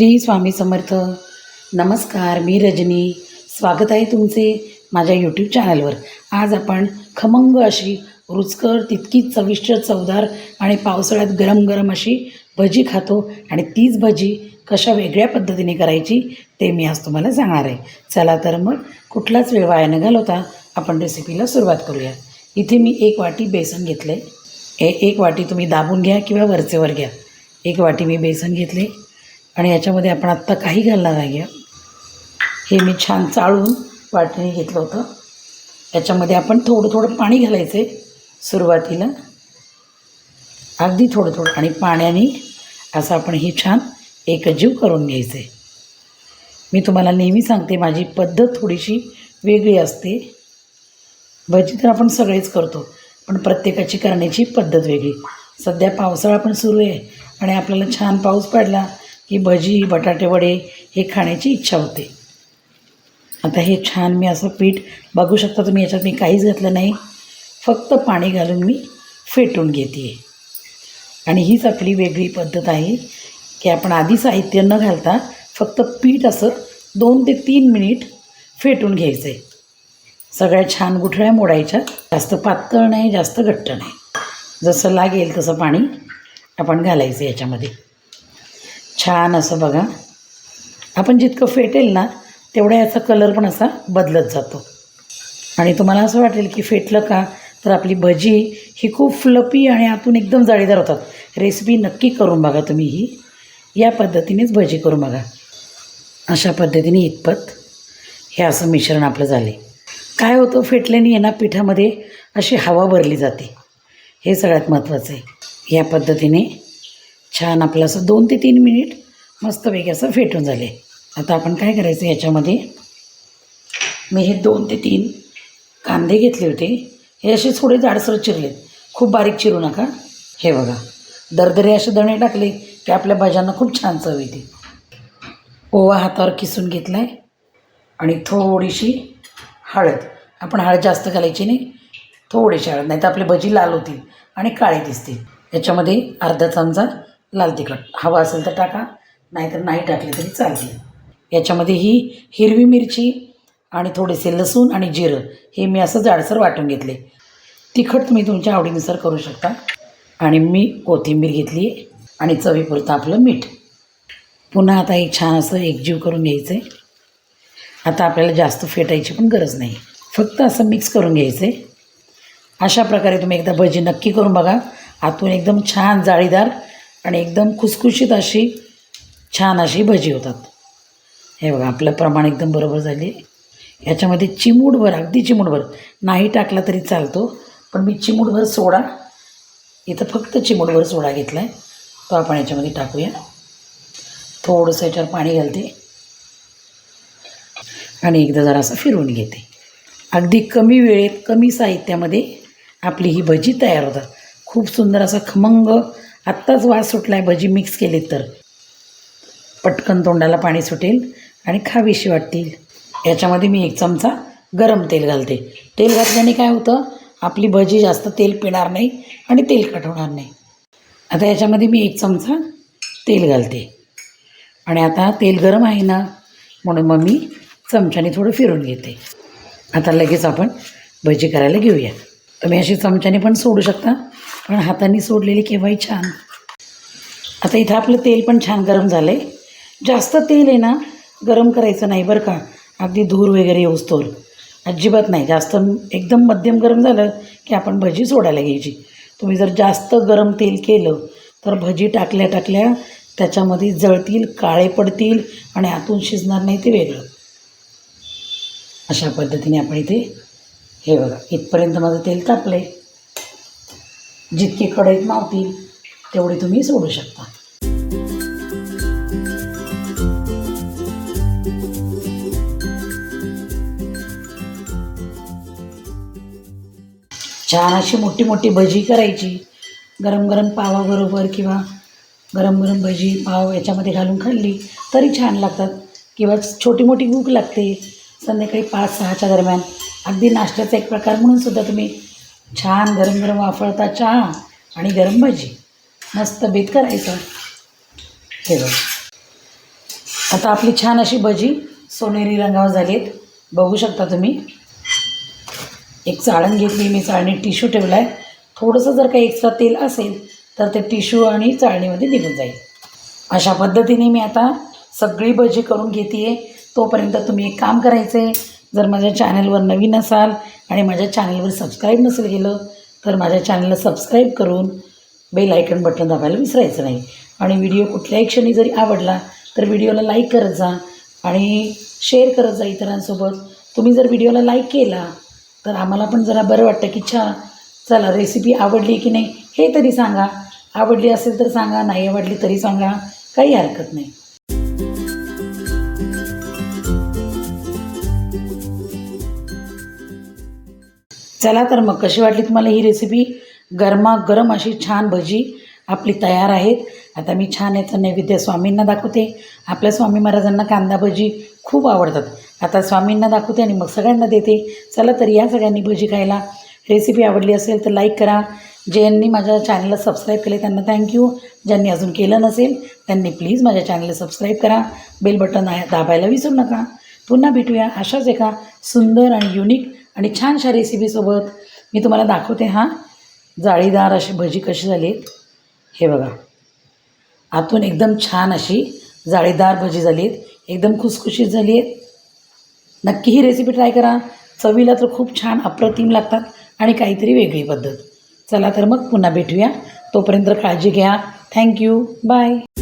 श्री स्वामी समर्थ. नमस्कार मी रजनी. स्वागत आहे तुमचे माझ्या यूट्यूब चॅनलवर आज आपण खमंग अशी रुचकर तितकीच चविष्ट चवदार आणि पावसाळ्यात गरम गरम अशी भजी खातो आणि तीच भजी कशा वेगळ्या पद्धतीने करायची ते मी आज तुम्हाला सांगणार आहे. चला तर मग कुठलाच वेळ वाया न घालवता आपण रेसिपीला सुरुवात करूया. इथे मी एक वाटी बेसन घेतलं आहे ए एक वाटी तुम्ही दाबून घ्या किंवा वरचेवर घ्या. एक वाटी मी बेसन घेतले आणि याच्यामध्ये आपण आत्ता काही घालणार नाही आहे. हे मी छान चाळून वाटणी घेतलं होतं. याच्यामध्ये आपण थोडं थोडं पाणी घालायचं आहे सुरुवातीला. अगदी थोडं थोडं. आणि पाण्याने असं आपण हे छान एकजीव करून घ्यायचं आहे मी तुम्हाला नेहमी सांगते माझी पद्धत थोडीशी वेगळी असते. भजी तर आपण सगळेच करतो पण प्रत्येकाची करण्याची पद्धत वेगळी. सध्या पावसाळा पण सुरू आहे आणि आपल्याला छान पाऊस पडला की भजी बटाटे वडे हे खाण्याची इच्छा होते. आता हे छान मी असं पीठ बघू शकता तुम्ही याच्यात मी काहीच घातलं नाही. फक्त पाणी घालून मी फेटून घेते. आणि हीच आपली वेगळी पद्धत आहे की आपण आधी साहित्य न घालता फक्त पीठ असं दोन ते तीन मिनिट फेटून घ्यायचं आहे सगळ्या छान गुठळ्या मोडायच्या जास्त पातळ नाही जास्त घट्ट नाही. जसं लागेल तसं पाणी आपण घालायचं याच्यामध्ये. छान असं बघा. आपण जितकं फेटेल ना तेवढा याचा कलर पण असा बदलत जातो. आणि तुम्हाला असं वाटेल की फेटलं का तर आपली भजी ही खूप फ्लपी आणि आतून एकदम जाळीदार होतात. रेसिपी नक्की करून बघा तुम्ही ही. या पद्धतीनेच भजी करून बघा. अशा पद्धतीने इतपत हे असं मिश्रण आपलं झाले. काय होतं फेटल्याने आहे ना पिठामध्ये अशी हवा भरली जाते. हे सगळ्यात महत्त्वाचं आहे. या पद्धतीने छान आपलं असं दोन ते तीन मिनिट मस्तपैकी असं फेटून झाले. आता आपण काय करायचं याच्यामध्ये? मी हे दोन ते तीन कांदे घेतले होते. हे असे थोडे जाडसर चिरलेत. खूप बारीक चिरू नका. हे बघा. दरदरे असे दणे टाकले की आपल्या भाज्यांना खूप छान चव येते. ओवा हातावर किसून घेतला आहे आणि थोडीशी हळद. आपण हळद जास्त घालायची नाही. थोडीशी हळद. नाही तर आपली भजी लाल होतील आणि काळी दिसतील. याच्यामध्ये अर्धा चमचा लाल तिखट. हवं असेल तर टाका नाहीतर नाही टाकले तरी चालते याच्यामध्ये ही हिरवी मिरची आणि थोडेसे लसूण आणि जिरं हे मी असं जाडसर वाटून घेतले. तिखट तुम्ही तुमच्या आवडीनुसार करू शकता. आणि मी कोथिंबीर घेतली आहे आणि चवीपुरतं आपलं मीठ. पुन्हा आता एक छान असं एकजीव करून घ्यायचं आहे आता आपल्याला जास्त फेटायची पण गरज नाही. फक्त असं मिक्स करून घ्यायचं आहे अशा प्रकारे तुम्ही एकदा भजी नक्की करून बघा. आतून एकदम छान जाळीदार आणि एकदम खुसखुशीत अशी छान अशी भजी होतात. हे बघा आपलं प्रमाण एकदम बरोबर झाले. याच्यामध्ये चिमूटभर अगदी चिमूटभर नाही टाकला तरी चालतो पण मी चिमूटभर सोडा. इथं फक्त चिमूटभर सोडा घेतला आहे तो आपण याच्यामध्ये टाकूया. थोडंसं याच्यावर पाणी घालते. आणि एकदा जरासं फिरवून घेते. अगदी कमी वेळेत कमी साहित्यामध्ये आपली ही भजी तयार होतात. खूप सुंदर असा खमंग आत्ताच वास सुटला आहे भजी मिक्स केलीत तर. पटकन तोंडाला पाणी सुटेल आणि खावीशी वाटतील. याच्यामध्ये मी एक चमचा गरम तेल घालते. तेल घातल्याने काय होतं? आपली भजी जास्त तेल पिणार नाही आणि तेलकट होणार नाही. आता याच्यामध्ये मी एक चमचा तेल घालते. आणि आता तेल गरम आहे ना म्हणून मग मी चमच्याने थोडं फिरून घेते. आता लगेच आपण भजी करायला घेऊया. तुम्ही अशी चमच्याने पण सोडू शकता. पण हाताने सोडलेली केव्हाही छान. आता इथं आपलं तेल पण छान गरम झालं आहे जास्त तेल आहे ना गरम करायचं नाही बरं का. अगदी धूर वगैरे येऊस्तोवर अजिबात नाही. जास्त एकदम मध्यम गरम झालं की आपण भजी सोडायला घ्यायची. तुम्ही जर जास्त गरम तेल केलं तर भजी टाकल्या टाकल्या त्याच्यामध्ये जळतील काळे पडतील आणि आतून शिजणार नाही ते वेगळं. अशा पद्धतीने आपण इथे हे बघा इथपर्यंत माझं तेल तापलं आहे जितकी कढईत मावतील तेवढे तुम्ही सोडू शकता. छान अशी मोठी मोठी भजी करायची. गरम गरम पावाबरोबर किंवा गरम गरम भजी पाव याच्यामध्ये घालून खाल्ली तरी छान लागतात. किंवा छोटी मोठी भूक लागते. संध्याकाळी पाच सहाच्या दरम्यान. अगदी नाश्त्याचा एक प्रकार म्हणून सुद्धा तुम्ही छान गरम गरम वाफळता चहा आणि गरम भजी. मस्त बेत करायचं. हे बघ. आता आपली छान अशी भजी सोनेरी रंगावर झाली आहेत बघू शकता तुम्ही. एक चाळण घेतली मी चाळणीत टिश्यू ठेवला आहे थोडंसं जर काही एक्स्ट्रा तेल असेल तर ते टिश्यू आणि चाळणीमध्ये निघून जाईल. अशा पद्धतीने मी आता सगळी भजी करून घेते आहे तोपर्यंत तुम्ही एक काम करायचं आहे जर माझ्या चॅनलवर नवीन असाल आणि माझ्या चॅनलवर सबस्क्राईब नसेल केलं तर माझ्या चॅनलला सबस्क्राईब करून बेल आयकन बटन दाबायला विसरायचं नाही. आणि व्हिडिओ कुठल्याही क्षणी जरी आवडला तर व्हिडिओला लाईक करत जा आणि शेअर करत जा इतरांसोबत. तुम्ही जर व्हिडिओला लाईक केला तर आम्हाला पण जरा बरं वाटतं की छा चला रेसिपी आवडली की नाही हे तरी सांगा. आवडली असेल तर सांगा नाही आवडली तरी सांगा. काही हरकत नाही. चला तर मग कशी वाटली तुम्हाला ही रेसिपी गरमागरम अशी छान भजी आपली तयार आहेत. आता मी छान याचं नैवेद्य स्वामींना दाखवते. आपल्या स्वामी महाराजांना कांदा भजी खूप आवडतात. आता स्वामींना दाखवते आणि मग सगळ्यांना देते. चला तर या सगळ्यांनी भजी खायला. रेसिपी आवडली असेल तर लाईक करा. ज्यांनी माझ्या चॅनलला सबस्क्राईब केले त्यांना थँक्यू ज्यांनी अजून केलं नसेल त्यांनी प्लीज माझ्या चॅनलला सबस्क्राईब करा. बेल बटन आहे दाबायला विसरू नका. पुन्हा भेटूया अशाच एका सुंदर आणि युनिक आणि छानशा रेसिपीसोबत मी तुम्हाला दाखवते हां. जाळीदार अशी भजी कशी झाली आहेत. हे बघा. आतून एकदम छान अशी जाळीदार भजी झाली आहेत. एकदम खुसखुशीत झाली आहेत. नक्की ही रेसिपी ट्राय करा. चवीला तर खूप छान अप्रतिम लागतात आणि काहीतरी वेगळी पद्धत. चला तर मग पुन्हा भेटूया. तोपर्यंत काळजी घ्या. Thank you bye